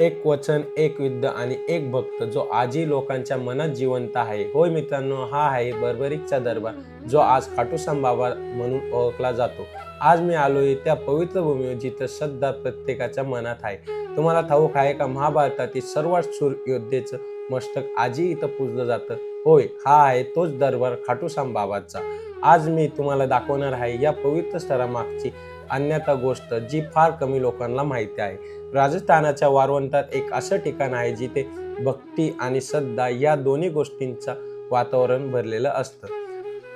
एक वचन एक युद्ध आणि एक भक्त जो आजही लोकांच्या मनात जिवंत आहे. होय मित्रांनो हा आहे बर्बरिकचा दरबार जो आज खाटूश्याम बाबा म्हणून ओळखला जातो. आज मी आलोय त्या पवित्र भूमीवर जिथं श्रद्धा प्रत्येकाच्या मनात आहे. तुम्हाला ठाऊक आहे का? महाभारतातील सर्वात सूर योद्धेचं मस्तक आजही इथं पूजलं जातं. होय हा आहे तोच दरबार खाटूश्याम बाबाचा आज मी तुम्हाला दाखवणार आहे या पवित्र स्थळामागची अन्यथा गोष्ट जी फार कमी लोकांना माहिती आहे. राजस्थानाच्या वारवंटात एक असं ठिकाण आहे जिथे भक्ती आणि श्रद्धा या दोन्ही गोष्टींचा वातावरण भरलेलं असतं.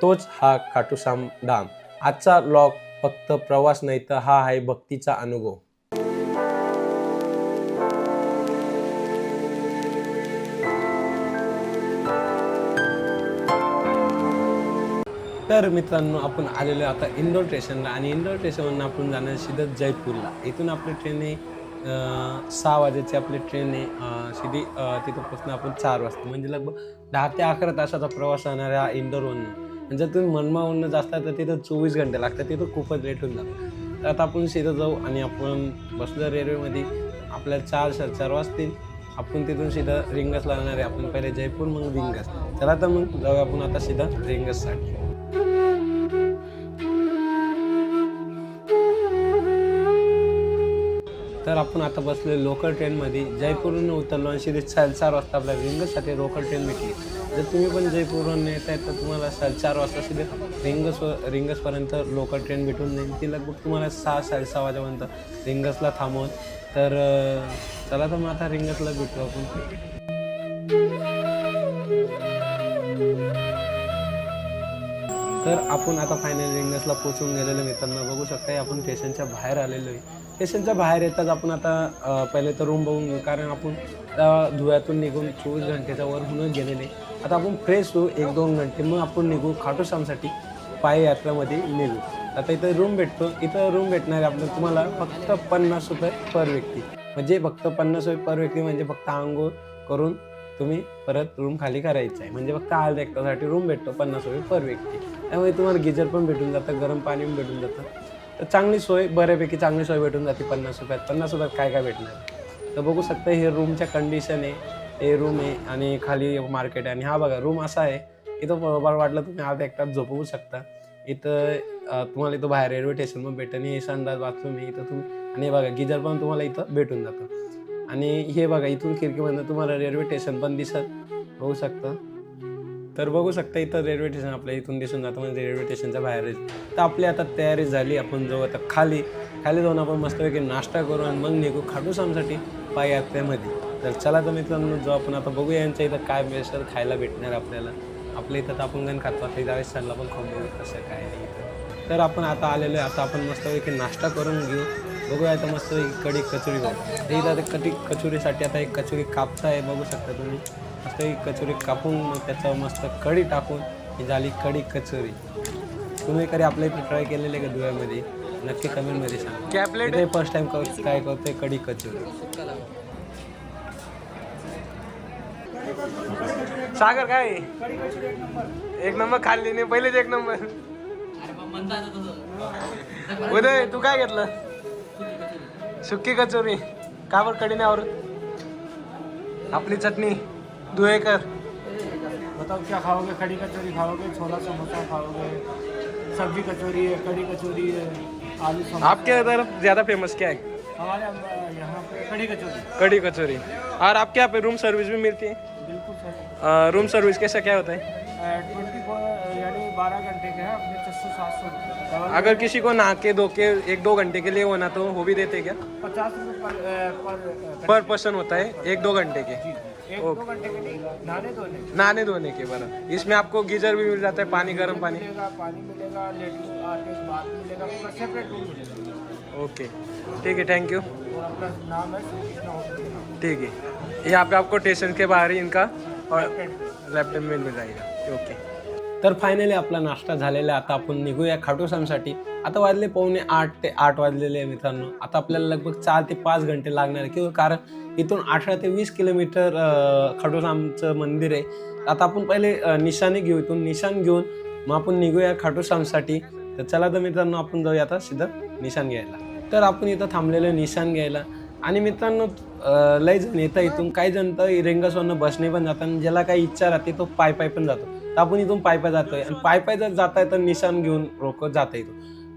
तोच हा खाटूसाम धाम. आजचा लॉग फक्त प्रवास नाही तर हा आहे भक्तीचा अनुभव. तर मित्रांनो आपण आलेलो आता इंदोर स्टेशनला आणि इंदोर स्टेशनवरून आपण जाणार सिधत जयपूरला. इथून आपली ट्रेन आहे सहा वाजेची आपली ट्रेन आहे सिधी तिथंपासून तिथं पोचणं आपण चार वाजता. म्हणजे लगभग दहा ते अकरा तासाचा प्रवास राहणार आहे इंदोरवरून जर तुम्ही मनमावरून जास्त तर तिथं चोवीस घंटे लागतात. तिथं खूपच लेट होऊन जातं. तर आता आपण सिधं जाऊ आणि आपण बसलो रेल्वेमध्ये आपल्याला चार चार चार वाजतील. आपण तिथून सीधा रिंगस लागणार आहे. आपण पहिले जयपूर मग रिंगस. चला तर मग जाऊ आपण आता सीधा रिंगससाठी. तर आपण आता बसलो लोकल ट्रेनमध्ये जयपूरहून उतरलो आणि सीधे साडे चार वाजता आपल्या रिंगससाठी लोकल ट्रेन भेटली जर तुम्ही पण जयपूरहून येत आहे तर तुम्हाला साडे चार वाजता सिधे रिंगस रिंगसपर्यंत लोकल ट्रेन भेटून जाईल. ती लगभग तुम्हाला सहा साडेसहा वाजेपर्यंत रिंगसला थांबवून. तर चला तर मग आता रिंगसला भेटू आपण. तर आपण आता फायनल रिंगसला पोचून गेलेलो मित्रांनो. बघू शकता आपण स्टेशनच्या बाहेर आलेलो आहे स्टेशनच्या बाहेर येताच आपण आता पहिले तर रूम बघून घेऊ. कारण आपण धुव्यातून धुळ्यातून निघून चोवीस घंटेच्या वर होऊनच गेलेले. आता आपण फ्रेश होऊ एक दोन घंटे. मग आपण निघू खाटूश्यामसाठी पाययात्रामध्ये निघू. आता इथं रूम भेटतो. इथं रूम भेटणार आहे आपलं तुम्हाला फक्त पन्नास रुपये पर व्यक्ती. म्हणजे फक्त पन्नास रुपये पर व्यक्ती म्हणजे फक्त आंघोळ करून तुम्ही परत रूम खाली करायचं आहे म्हणजे फक्त अर्ध्या एकटासाठी रूम भेटतो पन्नास रुपये पर व्यक्ती. त्यामुळे तुम्हाला गिजर पण भेटून जातं गरम पाणी पण भेटून जातं. तर चांगली सोय बऱ्यापैकी चांगली सोय भेटून जाते पन्नास रुपयात. पन्नास रुपयात काय काय भेटणार? तर बघू शकता हे रूमच्या कंडिशन आहे. हे रूम आहे आणि खाली मार्केट आहे. आणि हा बघा रूम असा आहे इथं बरोबर वाटलं तुम्ही अर्ध्या एक तास झोपवू शकता. इथं तुम्हाला इथं बाहेर रेल्वे स्टेशन पण भेटेल हे संडास बाथरूम आहे. इथं तुम्ही आणि हे बघा गिजर पण तुम्हाला इथं भेटून जातं. आणि हे बघा इथून खिडकीमधनं तुम्हाला रेल्वे स्टेशन पण दिसत. होऊ शकतं. तर बघू शकता इथं रेल्वे स्टेशन आपल्या इथून दिसून जातं म्हणजे रेल्वे स्टेशनच्या बाहेरच तर आपली आता तयारी झाली आपण जाऊ आता खाली. खाली जाऊन आपण मस्तपैकी नाश्ता करू आणि मग निघू खाटूश्यामसाठी पाययात्रेमध्ये तर चला तर मित्रांनो जो आपण आता बघूया यांच्या इथं काय स्पेशल खायला भेटणार आपल्याला. आपल्या इथं तर आपण गण खातो आता त्यावेळेस चालला पण खाऊ बघू कसं काय नाही तर आपण आता आलेलो आहे आता आपण मस्तपैकी नाश्ता करून घेऊ. बघूया आता मस्तपैकी कढी कचोरी बघू. इथं आता कधी कचोरीसाठी आता एक कचोरी कापता आहे बघू शकता तुम्ही. मस्त एक कचोरी कापून मग त्याचं मस्त कढी टाकून ही झाली कढी कचोरी. तुम्ही कधी आपल्या इथे ट्राय केलेले का धुळ्यामध्ये? नक्की कमेंटमध्ये सांगा. प्लेट फर्स्ट टाइम काय करतोय कढी कचोरी. सागर काय? एक नंबर खाल्ली नाही पहिलेच एक नंबर उदय तू काय घेतलं? सुक्की कचोरी का बरं कढी नाही आवडत आपली चटणी धुळेकर बताओ क्या खाओगे? कड़ी कचौरी खाओगे? छोला समोसा खाओगे? सब्ज़ी कचौरी है कड़ी कचौरी है आलू समोसा। आपके तरफ़ ज़्यादा फ़ेमस क्या है? हमारे यहाँ पे कड़ी कचौरी कड़ी कचोरी और आपके यहाँ पे रूम सर्विस भी मिलती है? बिल्कुल सर। रूम सर्विस कैसा क्या होता है? बारह घंटे के हैं अपने छः सौ सात सौ। अगर किसी को नहा के धो के एक दो घंटे के लिए होना तो वो भी देते क्या? पचास रुपये पर पर पर्सन होता है एक दो घंटे के। एक दो घंटे के नहीं नहाने धोने नहाने धोने के बराबर। इसमें आपको गीजर भी मिल जाता है पानी गर्म पानी। मिलेगा पानी मिलेगा लेटरिन आने मिलेगा पूरा सेपरेट रूम मिलेगा। ओके। ठीक है थैंक यू और अपना नाम है ठीक है। यहाँ पे आपको स्टेशन के बाहर ही इनका और लॅपटॉप मिल मिल जाएगा। ओके। तर फायनली आपला नाश्ता झालेला आहे. आता आपण निघूया खाटूश्यामसाठी आता वाजले पावणे आठ ते आठ वाजलेले आहे मित्रांनो. आता आपल्याला लगभग चार ते पाच घंटे लागणार आहे. किंवा कारण इथून अठरा ते वीस किलोमीटर खाटोसामचं मंदिर आहे. आता आपण पहिले अं, घेऊ इथून. निशाण घेऊन मग आपण निघूया खाटोसामसाठी तर चला तर मित्रांनो आपण जाऊया आता सिद्ध निशाण घ्यायला. तर आपण इथं थांबलेलं निशाण घ्यायला. आणि मित्रांनो अं, लय जण येतं इथून. काही जण तर रेंगसवरनं बसने पण जातात आणि ज्याला काही इच्छा राहते तो पाय पाय पण जातो. तर आपण इथून पाय पाय जातोय आणि पाय पाय जर जाताय तर निशाण घेऊन रोकत जाता येतो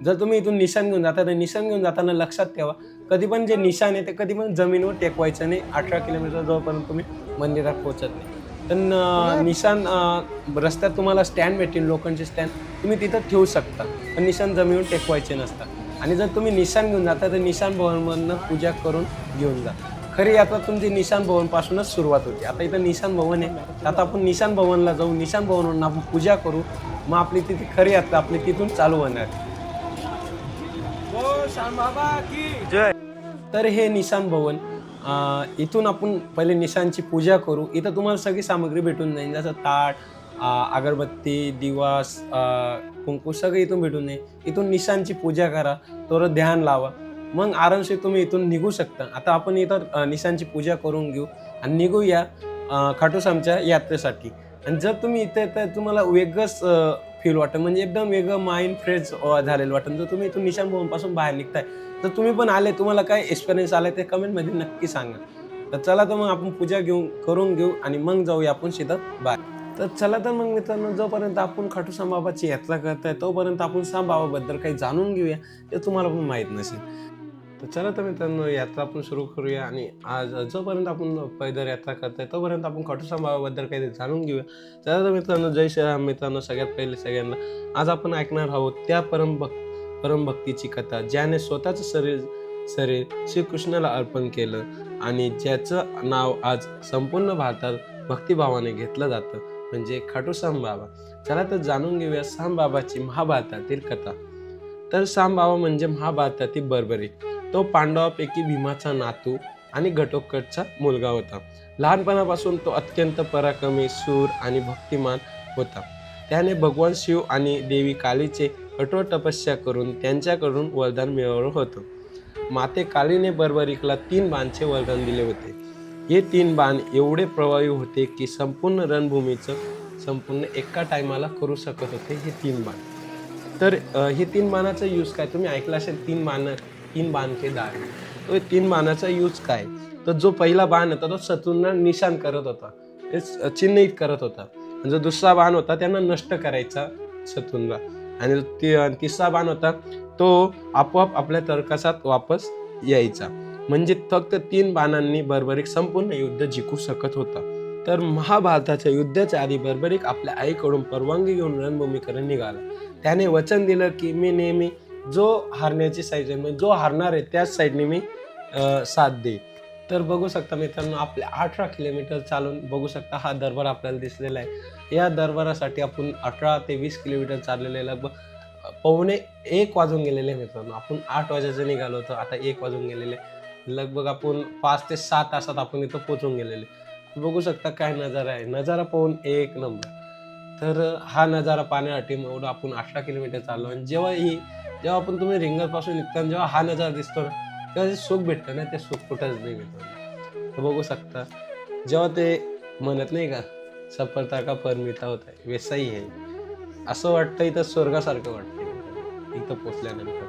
जर तुम्ही इथून निशाण घेऊन जाता तर निशाण घेऊन जाताना लक्षात ठेवा कधी पण जे निशाण आहे ते कधी पण जमिनीवर टेकवायचं नाही. अठरा किलोमीटर जवळपर्यंत तुम्ही मंदिरात पोहोचत नाही. तर न- निशाण अं, रस्त्यात तुम्हाला स्टँड भेटेल लोकांचे स्टँड. तुम्ही तिथं ठेवू शकता. पण निशाण जमिनीवर टेकवायचे नसतात. आणि जर तुम्ही निशाण घेऊन जाता तर निशाण भवनमधनं पूजा करून घेऊन जा. खरी यात्रा तुमची निशाण भवनपासूनच सुरुवात होते. आता इथं निशाण भवन आहे. आता आपण निशाण भवनला जाऊ. निशाण भवनवरून आपण पूजा करू. मग आपली तिथे खरी यात्रा आपली तिथून चालू होणार. तर हे निशाण भवन इथून आपण पहिले निशाणची पूजा करू. इथं तुम्हाला सगळी सामग्री भेटून जाईल. जसं ताट अगरबत्ती दिवास कुंकू सगळं इथून भेटून नये. इथून निशांची पूजा करा थोडं ध्यान लावा. मग आरामशीर तुम्ही इथून निघू शकता. आता आपण इथं निशांची पूजा करून घेऊ आणि निघूया अं, आमच्या यात्रेसाठी. आणि जर तुम्ही इथे तर तुम्हाला वेगळंच फील वाटतं. म्हणजे एकदम वेगळं माइंड फ्रेश झालेलं वाटतं. जर तुम्ही इथून निशान भवनपासून बाहेर निघताय तर तुम्ही पण आले तुम्हाला काय एक्सपिरियन्स आलाय ते कमेंटमध्ये नक्की सांगा. तर चला तर मग आपण पूजा घेऊन करून घेऊ आणि मग जाऊया आपण शेतात बाहेर. तर चला तर मग मित्रांनो जोपर्यंत आपण खाटू सांबाबाची यात्रा करताय तोपर्यंत आपण सांबाबाबद्दल काही जाणून घेऊया ते तुम्हाला पण माहीत नसेल. तर चला तर मित्रांनो यात्रा आपण सुरू करूया आणि आज जोपर्यंत आपण पैदल यात्रा करताय तोपर्यंत आपण खाटू सांबाबाबद्दल काही जाणून घेऊया. चला तर मित्रांनो जय श्रीराम मित्रांनो सगळ्यात पहिले सगळ्यांना. आज आपण ऐकणार आहोत त्या परमभक्त परमभक्तीची कथा ज्याने स्वतःचं शरीर शरीर श्रीकृष्णाला अर्पण केलं आणि ज्याचं नाव आज संपूर्ण भारतात भक्तिभावाने घेतलं जातं. म्हणजे खाटू बाबा चला तर जाणून घेऊया सांबाबाची महाभारतातील कथा. तर साम बाबा म्हणजे महाभारतातील बरबरी. तो पांडवापैकी भीमाचा नातू आणि घटोत्कचचा मुलगा होता. लहानपणापासून तो अत्यंत पराक्रमी सूर आणि भक्तिमान होता. त्याने भगवान शिव आणि देवी कालीचे कठोर तपस्या करून त्यांच्याकडून वरदान मिळवलं होतं. माते कालीने बर्बरिकला तीन बांचे वरदान दिले होते. हे तीन बाण एवढे प्रभावी होते की संपूर्ण रणभूमीचं संपूर्ण एका टायमाला करू शकत होते हे तीन बाण. तर हे तीन बाणाचा यूज काय? तुम्ही ऐकलं असेल तीन बाण तीन बाण के तो तीन बाणाचा यूज काय? तर जो पहिला बाण होता तो शत्रूंना निशाण करत होता. ते चिन्हित करत होता. आणि जो दुसरा बाण होता त्यांना नष्ट करायचा शत्रूंना. आणि तिसरा बाण होता तो आपोआप आपल्या तर्कसात वापस यायचा. म्हणजे फक्त तीन बाणांनी बर्बरिक संपूर्ण युद्ध जिंकू शकत होता. तर महाभारताच्या युद्धाच्या आधी बर्बरिक आपल्या आईकडून परवानगी घेऊन रणभूमीकडे निघाला. त्याने वचन दिलं की मी नेहमी जो हारण्याची साईड आहे म्हणजे जो हारणार आहे त्याच साईडने मी साथ दे तर बघू शकता मित्रांनो आपल्या अठरा किलोमीटर चालून बघू शकता हा दरबार आपल्याला दिसलेला आहे. या दरबारासाठी आपण अठरा ते वीस किलोमीटर चाललेले आहे. लगभग पावणे एक वाजून गेलेले आहे मित्रांनो. आपण आठ वाजायचं निघालो होतो आता एक वाजून गेलेले लगभग आपण पाच ते सात तासात आपण इथं पोचून गेलेले. बघू शकता काय नजारा आहे. नजारा पाहून एक नंबर. तर हा नजारा पाहण्यासाठी एवढं आपण अठरा किलोमीटर चाललो आणि जेव्हा ही जेव्हा आपण तुम्ही रिंगरपासून निघताना जेव्हा हा नजारा दिसतो ना तेव्हा जे सुख भेटतं ना ते सुख कुठंच नाही भेटतं. तर बघू शकता जेव्हा ते म्हणत नाही का सफलता का परमिता होत आहे? वेसाई आहे. असं वाटतं इथं स्वर्गासारखं वाटतं. इथं पोचल्यानंतर.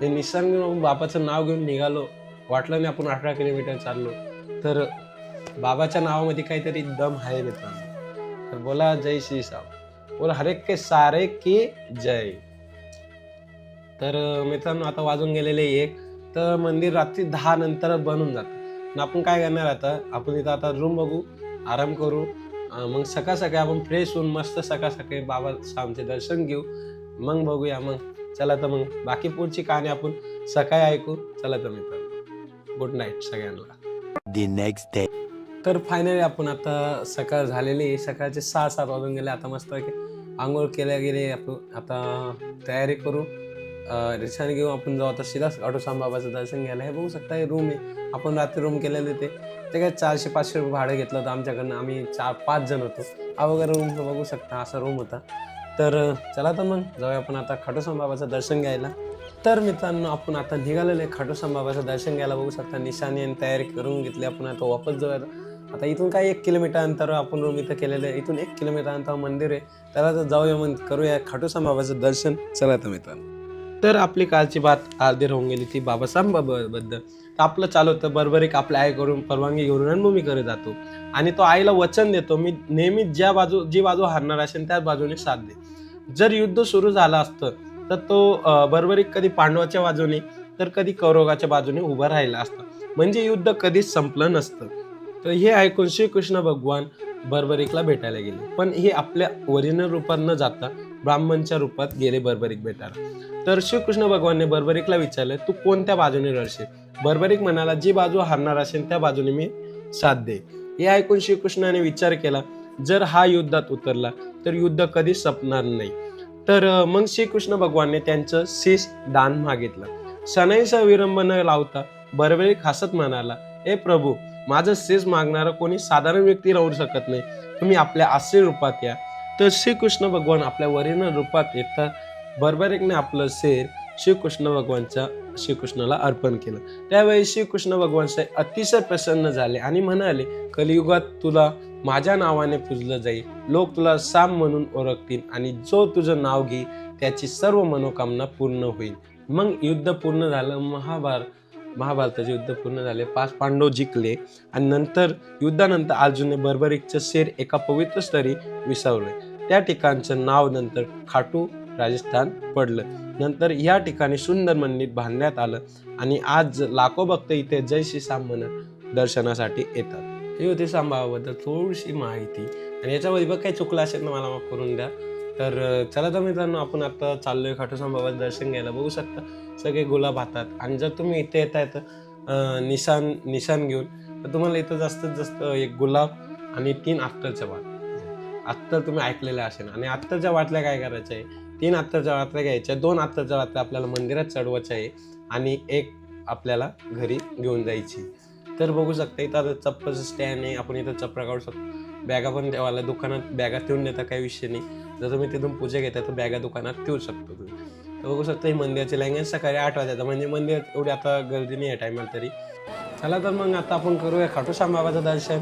ते निसर्ग बापाचं नाव घेऊन निघालो. वाटलं नाही आपण अठरा किलोमीटर चाललो. तर बाबाच्या नावामध्ये काहीतरी दम आहे मित्रांनो. तर बोला जय श्री साव बोला हरेक के सारे की जय. तर मित्रांनो आता वाजून गेलेले एक. तर मंदिर रात्री दहा नंतर बनून जातं. आपण काय करणार आता? आपण इथं आता रूम बघू आराम करू. मग सकाळ सकाळी आपण फ्रेश होऊन मस्त सकाळ सकाळी बाबा सामचे दर्शन घेऊ. मग बघूया मग. चला तर मग बाकी पुढची कहाणी आपण सकाळी ऐकू. चला तर मित्रांनो. गुड नाईट सगळ्यांना. Next day. तर फायनली आपण आता सकाळ झालेली सकाळचे सहा सात वाजून गेले. आता मस्त आंघोळ केल्या गेले. आपण आता तयारी करू. रिक्षाने घेऊ आपण जाऊ. आता शिलास ऑटोसाम बाबाचं दर्शन घ्यायला. हे बघू शकता हे रूम आहे. आपण रात्री रूम केलेले ते. ते काय चारशे पाचशे रुपये भाडं घेतलं होतं आमच्याकडनं. आम्ही चार पाच जण होतो. हा वगैरे रूम बघू शकता. असा रूम होता. तर चला तर मग जाऊया आपण आता खाटूश्याम बाबाचं दर्शन घ्यायला. तर मित्रांनो आपण आता निघालेलं आहे खाटूश्याम बाबाचं दर्शन घ्यायला. बघू शकता निशाणी आणि तयारी करून घेतली. आपण आता वापस जाऊया आता इथून काय एक किलोमीटर अंतर आपण रूम इथं केलेलं आहे. इथून एक किलोमीटर अंतर मंदिर आहे. त्याला तर जाऊया मग. करूया खाटूश्याम बाबाचं दर्शन. चला तर मित्रांनो. तर आपली कालची बात अर्धी राहून गेली ती बाबासाहेबाबद्दल. तर आपलं चालू होतं. बरोबर एक आपल्या आईकडून परवानगी घेऊन रणभूमीकडे जातो. आणि तो आईला वचन देतो मी नेहमी ज्या बाजू जी बाजू हारणार असेल त्याच बाजूने साथ दे. जर युद्ध सुरू झालं असतं तर तो बरोबरीक कधी पांडवाच्या बाजूने तर कधी कौरवाच्या बाजूने उभा राहिला असता. म्हणजे युद्ध कधीच संपलं नसतं. तर हे ऐकून श्रीकृष्ण भगवान बर्बरिकला भेटायला गेले. पण हे आपल्या ओरिजिनल रूपात न जाता ब्राह्मणच्या रूपात गेले बर्बरिक भेटायला. तर श्रीकृष्ण भगवानने बर्बरिकला विचारलं तू कोणत्या बाजूने लढशील बर्बरिक म्हणाला जी बाजू हारणार असेल त्या बाजूने मी साथ दे हे ऐकून श्रीकृष्णाने विचार केला जर हा युद्धात उतरला तर युद्ध कधीच संपणार नाही. तर मग श्रीकृष्ण भगवानने त्यांचं शीस दान मागितलं. सनाईचा विरंभ न लावता बरवेळी हसत म्हणाला ए प्रभू माझं शेष मागणारा कोणी साधारण व्यक्ती राहू शकत नाही. तुम्ही आपल्या आश्रय रूपात या. तर श्रीकृष्ण भगवान आपल्या वरील रूपात येतात बर्बरेकने आपलं शेर श्रीकृष्ण भगवानच्या श्रीकृष्णाला अर्पण केलं. त्यावेळी श्रीकृष्ण भगवान साहेब अतिशय प्रसन्न झाले आणि म्हणाले कलियुगात तुला माझ्या नावाने पूजलं जाईल लोक तुला साम म्हणून ओळखतील आणि जो तुझं नाव घे त्याची सर्व मनोकामना पूर्ण होईल. मग युद्ध पूर्ण झालं महाभारत महाभारताचे युद्ध पूर्ण झाले. पाच पांडव जिंकले आणि नंतर युद्धानंतर अर्जुनने बर्बरिकचं शेर एका पवित्र स्तरी विसावलं. त्या ठिकाणचं नाव नंतर खाटू राजस्थान पडलं. नंतर या ठिकाणी सुंदर मंदिर बांधण्यात आलं आणि आज लाखो भक्त इथे जय श्री साम म्हणत दर्शनासाठी येतात. ही होती सांबाबाबद्दल थोडीशी माहिती. आणि याच्यामध्ये बघ काही चुकलं असेल तर मला माफ करून द्या. तर चला तर मित्रांनो आपण आता चाललोय खाटू सांबाबाचं दर्शन घ्यायला. बघू शकता सगळे गुलाब हातात. आणि जर तुम्ही इथे येत आहे तर निशान निशान घेऊन तर तुम्हाला इथं जास्तीत जास्त एक गुलाब आणि तीन अत्तरच्या वाट. अत्तर तुम्ही ऐकलेलं असेल. आणि अत्तरच्या वाटल्या काय करायचं आहे तीन अत्तरच्या वाटल्या घ्यायच्या. दोन अत्तरच्या वाटल्या आपल्याला मंदिरात चढवायच्या आहे. आणि एक आपल्याला घरी घेऊन जायची तर बघू शकता इथं आता चप्पलचं स्टँड आहे. आपण इथं चप्पल काढू शकतो. बॅगा पण देवाला दुकानात बॅगा ठेवून देता काही विषय नाही. जर तुम्ही तिथून पूजा घेता तर बॅगा दुकानात ठेवू शकतो तुम्ही. तर बघू शकता ही मंदिराची लाईन सकाळी आठ वाजता. म्हणजे मंदिर एवढी आता गर्दी नाही आहे टायमाला तरी. चला तर मग आता आपण करूया खाटू. श्यामबाबाचं दर्शन.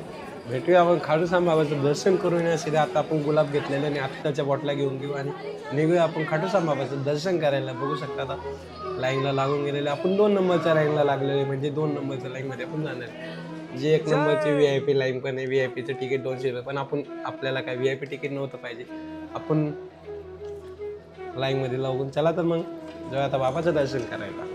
भेटूया आपण खाटूश्याम बाबाचं दर्शन करून येण्यासाठी आता आपण गुलाब घेतलेले आणि आत्ताच्या बॉटला घेऊन घेऊ आणि निघूया आपण खाटूश्याम बाबाचं दर्शन करायला. बघू शकता आता लाईनला लागून गेलेले. आपण दोन नंबरच्या लाईनला लागलेले म्हणजे दोन नंबरच्या लाईनमध्ये आपण जाणार. जी एक नंबरची व्ही आय पी लाईन पण आहे. व्ही आय पीचं तिकीट दोनशे रुपये. पण आपण आपल्याला काय व्ही आय पी तिकीट नव्हतं पाहिजे. आपण लाईनमध्ये लागून चला तर मग जेव्हा आता बाबाचं दर्शन करायला.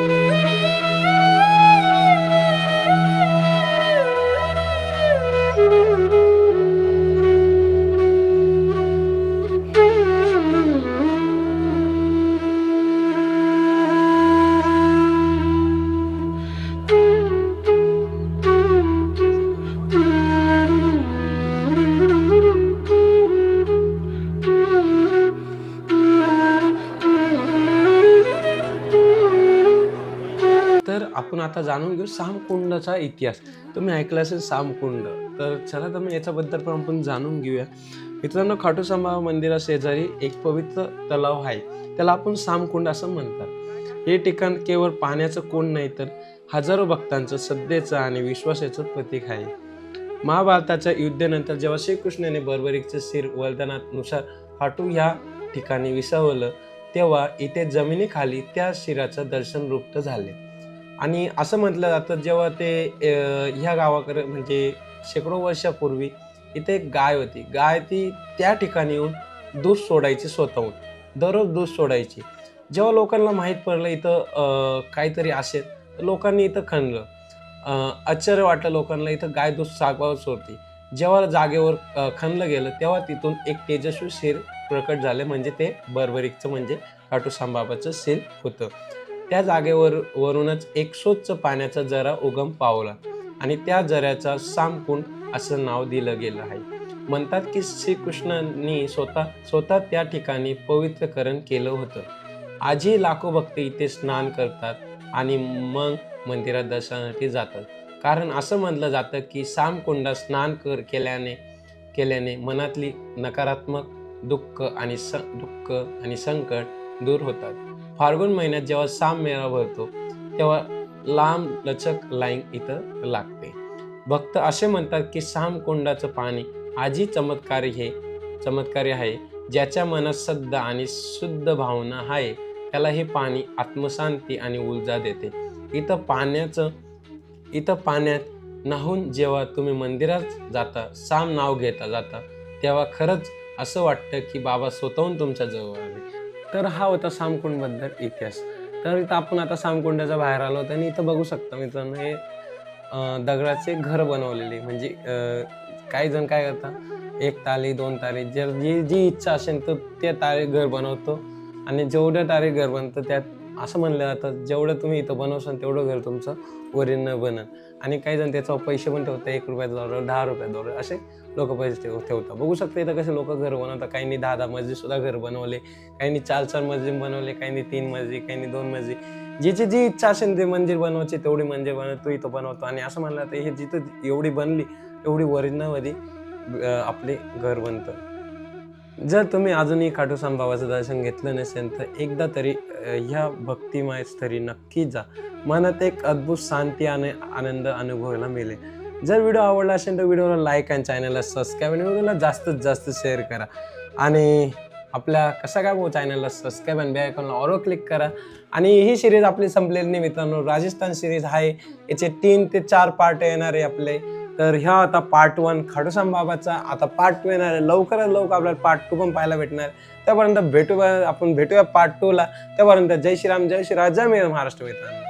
तर घेऊ सामकुंडचा इतिहास. तुम्ही ऐकलं असेल सामकुंड. तर चला तर मग याच्याबद्दल पण आपण जाणून घेऊया. मित्रांनो खाटूसंबा मंदिरा शेजारी एक पवित्र तलाव आहे. त्याला आपण सामकुंड असं म्हणतात. हे ठिकाण केवळ पाण्याचं कोण नाही तर हजारो भक्तांचं श्रद्धेचं आणि विश्वासाचं प्रतीक आहे. महाभारताच्या युद्धानंतर जेव्हा श्रीकृष्णाने बर्बरीचं शिर वरदानानुसार खाटू ह्या ठिकाणी विसावलं तेव्हा इथे जमिनीखाली त्या शिराचं दर्शन रुप्त झाले. आणि असं म्हटलं जातं जेव्हा ते ह्या गावाकडे म्हणजे शेकडो वर्षापूर्वी इथे एक गाय होती. गाय ती त्या ठिकाणी येऊन दूध सोडायची स्वतःहून. दररोज दूध सोडायची. जेव्हा लोकांना माहीत पडलं इथं काहीतरी असेल तर लोकांनी इथं खणलं. अं, आश्चर्य वाटलं लोकांना इथं गाय दूध सागवावर सोडते जेव्हा जागेवर खणलं गेलं तेव्हा तिथून एक तेजस्वी शेर प्रकट झाले म्हणजे ते बर्बरिकचं म्हणजे खाटू सांबाबाचं शेर होतं. त्या जागेवर वरूनच एक स्वच्छ पाण्याचा जरा उगम पावला आणि त्या जऱ्याचा सामकुंड असं नाव दिलं गेलं आहे. म्हणतात की श्रीकृष्णांनी स्वतः स्वतः त्या ठिकाणी पवित्रकरण केलं होतं. आजही लाखो भक्त इथे स्नान करतात आणि मग मंदिरात दर्शनासाठी जातात. कारण असं म्हटलं जातं की सामकुंडात स्नान कर केल्याने केल्याने मनातली नकारात्मक दुःख आणि स दुःख आणि संकट दूर होतात. फाल्गुन महिन्यात जेव्हा साम मेळा भरतो तेव्हा लांब लचक लाईन इथं लागते. भक्त असे म्हणतात की साम कुंडाचं पाणी आजही चमत्कारी हे चमत्कारी आहे ज्याच्या मनात सद्ध आणि शुद्ध भावना आहे. त्याला हे पाणी आत्मशांती आणि ऊर्जा देते. इथं पाण्याचं इथं पाण्यात नाहून जेव्हा तुम्ही मंदिरात जाता साम नाव घेता जाता तेव्हा खरंच असं वाटतं की बाबा स्वतःहून तुमच्या जवळ आले. तर हा होता सामकुंडबद्दल इतिहास. तर इथं आपण आता सामकुंडाच्या बाहेर आलो होतो आणि इथं बघू शकता मित्रांनो हे दगडाचे घर बनवलेले. म्हणजे काही जण काय करतात एक ताली दोन ताली जर जी जी इच्छा असेल तर त्या तारे घर बनवतो. आणि जेवढं तारे घर बनतं त्यात असं म्हणलं जातं जेवढं तुम्ही इथं बनवसान तेवढं घर तुमचं वरीनं बनन. आणि काही जण त्याच्यावर पैसे पण ठेवतात एक रुपया डॉलर दहा रुपया डॉलर असे लोक पैसे ठेव ठेवतात. बघू शकता इथं कसे लोक घर बनवतात. काहींनी दहा दहा मजली सुद्धा घर बनवले काहींनी चार चार मजली बनवले काहींनी तीन मजली काहींनी दोन मजली जिची जी इच्छा असेल ते मंदिर बनवायची तेवढी मंदिर बनव तो इथं बनवतो. आणि असं म्हणलं तर हे जिथं एवढी बनली एवढी वरिणामध्ये आपले घर बनतं. जर तुम्ही अजूनही खाटू बाबाचं दर्शन घेतलं नसेल तर एकदा तरी ह्या भक्तिमय स्थळी नक्की जा. मनात एक अद्भुत शांती आणि आनंद अनुभवायला मिळेल. जर व्हिडिओ आवडला असेल तर व्हिडिओला लाईक आणि चॅनलला सबस्क्राईब आणि व्हिडिओला जास्तीत जास्त शेअर करा. आणि आपल्या कसा काय चॅनलला सबस्क्राईब आणि बेआयकॉनला ऑरो क्लिक करा. आणि ही सिरीज आपली संपलेली नाही मित्रांनो. राजस्थान सिरीज आहे. याचे तीन ते चार पार्ट येणार आहे आपले. तर ह्या आता पार्ट वन खाटूश्याम बाबाचा आता पार्ट टू येणार आहे. लवकरात लवकर आपल्याला पार्ट टू पण पाहायला भेटणार त्यापर्यंत भेटू आपण भेटूया पार्ट टूला त्यापर्यंत जय श्रीराम जय श्री राजा मी महाराष्ट्र मित्रांनो.